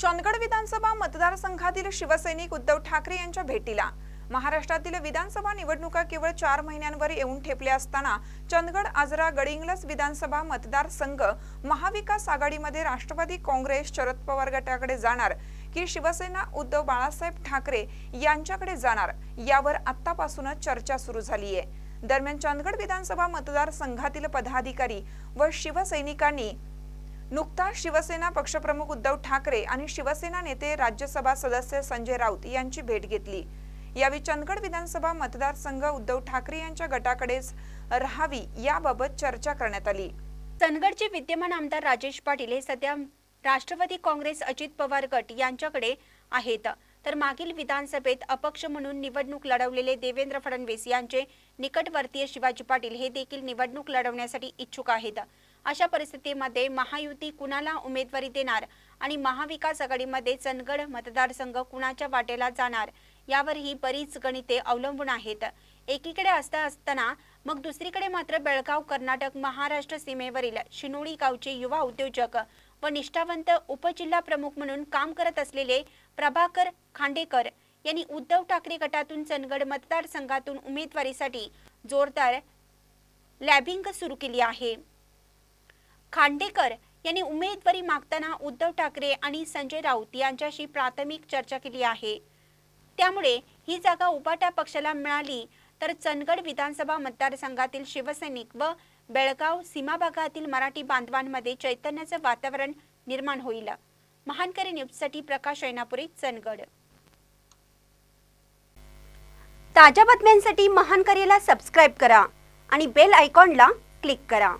चंदगड विधानसभा मतदारसंघातील शिवसैनिक उद्धव ठाकरे यांच्या भेटीला. महाराष्ट्रातील विधानसभा निवडणुका केवळ चार महिन्यांवर येऊन ठेपल्या असताना चंदगड आजरा गडिंग्लस विधानसभा मतदारसंघ महाविकास आघाडीमध्ये राष्ट्रवादी काँग्रेस शरद पवार गटाकडे जाणार की शिवसेना उद्धव बाळासाहेब ठाकरे यांच्याकडे जाणार यावर आतापासूनच चर्चा सुरू झाली आहे दरम्यान चंदगड विधानसभा मतदारसंघातील पदाधिकारी व शिवसैनिकांनी नुकताच शिवसेना पक्षप्रमुख उद्धव ठाकरे आणि शिवसेना नेते राज्यसभा सदस्य संजय राऊत यांची भेट घेतली. यावेळी चंदगड विधानसभा मतदारसंघ उद्धव ठाकरे यांच्या गटाकडेच राहावी याबाबत चर्चा करण्यात आली. चंदगडचे विद्यमान आमदार राजेश पाटील हे सध्या राष्ट्रवादी काँग्रेस अजित पवार गट यांच्याकडे आहेत. तर मागील विधानसभेत अपक्ष म्हणून निवडणूक लढवलेले देवेंद्र फडणवीस यांचे निकटवर्तीय शिवाजी पाटील हे देखील निवडणूक लढवण्यासाठी इच्छुक आहेत. अशा परिस्थितीमध्ये महायुती कुणाला उमेदवारी देणार आणि महाविकास आघाडीमध्ये चंदगड मतदारसंघ कुणाच्या वाटेला जाणार? यावर ही बरीच गणिते अवलंबून आहेत. एकीकडे असता असताना मग दुसरीकडे मात्र बेळगाव कर्नाटक महाराष्ट्र सीमेवरील शिनोळी गावचे युवा उद्योजक व निष्ठावंत उपजिल्हा प्रमुख म्हणून काम करत असलेले प्रभाकर खांडेकर यांनी उद्धव ठाकरे गटातून चंदगड मतदारसंघातून उमेदवारीसाठी जोरदार लॅबिंग सुरू केली आहे. खांडेकर यांनी उमेदवारी मागताना उद्धव ठाकरे आणि संजय राऊत यांच्याशी प्राथमिक चर्चा केली आहे. त्यामुळे ही जागा उबाटा पक्षाला मिळाली तर चंदगड विधानसभा मतदारसंघातील शिवसैनिक व बेळगाव सीमा भागातील मराठी बांधवांमध्ये चैतन्याचं वातावरण निर्माण होईल. महानकरी न्यूजसाठी प्रकाश ऐनापुरे चंदगड. ताज्या बातम्यांसाठी महानकरीला सबस्क्राईब करा आणि बेल आयकॉनला क्लिक करा.